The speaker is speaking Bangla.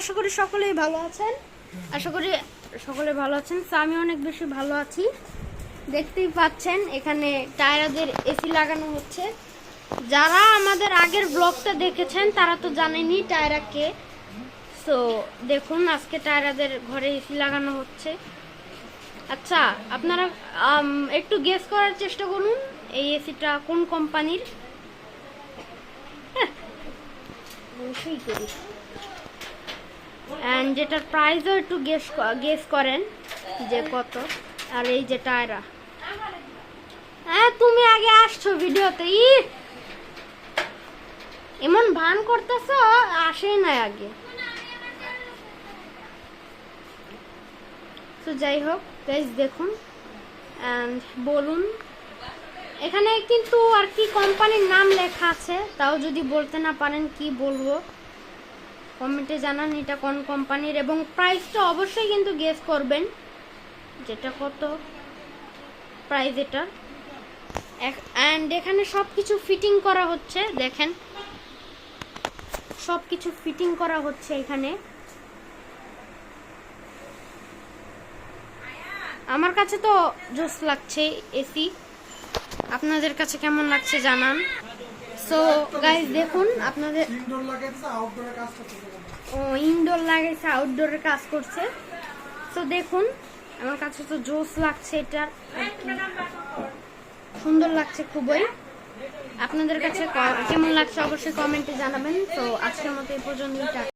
আশা করি সকলেই ভালো আছেন। আশা করি সকলে ভালো আছেন। আমি অনেক বেশি ভালো আছি। দেখতেই পাচ্ছেন এখানে টায়ারদের এসি লাগানো হচ্ছে। যারা আমাদের আগের ব্লগটা দেখেছেন তারা তো জানেনি টায়রা কে সো দেখুন আজকে টায়রাদের ঘরে এসি লাগানো হচ্ছে। আচ্ছা আপনারা একটু গেস করার চেষ্টা করুন এই এসিটা কোন কোম্পানির হ্যাঁ, অবশ্যই করি। অ্যান্ড যেটার প্রাইসও একটু গেস গেস করেন যে কত। আর এই যে টায়রা। হ্যাঁ তুমি আগে আসছো ভিডিওতে ই এমন ভান করতেছো আসেই না আগে। তো যাই হোক গাইজ দেখুন। অ্যান্ড বলুন, এখানে কিন্তু আর কি কোম্পানির নাম লেখা আছে, তাও যদি বলতে না পারেন কি বলব। কমেন্টে জানান এটা কোন কোম্পানির, এবং প্রাইসটা অবশ্যই কিন্তু গেস করবেন, যেটা কত প্রাইস এটা। অ্যান্ড এখানে সব কিছু ফিটিং করা হচ্ছে, দেখেন। সব কিছু ফিটিং করা হচ্ছে এখানে। আমার কাছে তো জোস লাগছে এসি। আপনাদের কাছে কেমন লাগছে জানান। সো গাইজ দেখুন আপনাদের ও ইনডোর লাগাইছে আউটডোরে কাজ করছে। তো দেখুন আমার কাছে তো জোস লাগছে এটা সুন্দর লাগছে খুবই। আপনাদের কাছে কেমন লাগছে অবশ্যই কমেন্টে জানাবেন। তো আজকের মতো এই পর্যন্তই।